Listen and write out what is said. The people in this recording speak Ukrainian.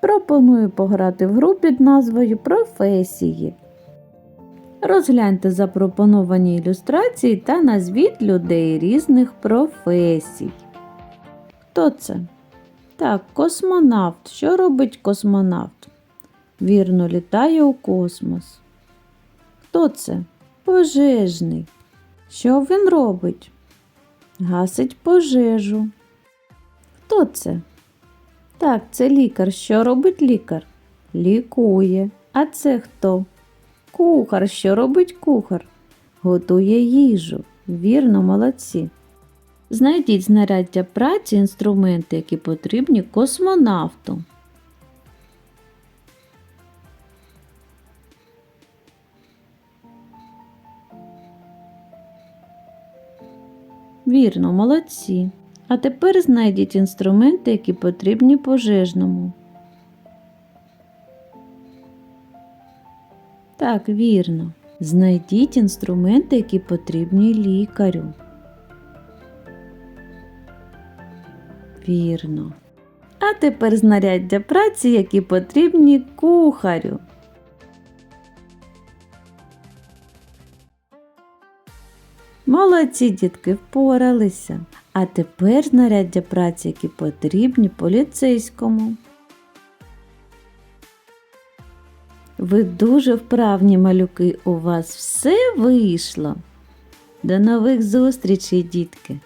Пропоную пограти в гру під назвою Професії. Розгляньте запропоновані ілюстрації та назвіть людей різних професій. Хто це? Так, космонавт. Що робить космонавт? Вірно, літає у космос. Хто це? Пожежний. Що він робить? Гасить пожежу. Хто це? Так, це лікар. Що робить лікар? Лікує. А це хто? Кухар. Що робить кухар? Готує їжу. Вірно, молодці. Знайдіть знаряддя праці, інструменти, які потрібні космонавту. Вірно, молодці. А тепер знайдіть інструменти, які потрібні пожежному. Так, вірно. Знайдіть інструменти, які потрібні лікарю. Вірно. А тепер знаряддя праці, які потрібні кухарю. Молодці дітки впоралися. А тепер знаряддя праці, які потрібні поліцейському. Ви дуже вправні малюки, у вас все вийшло. До нових зустрічей, дітки!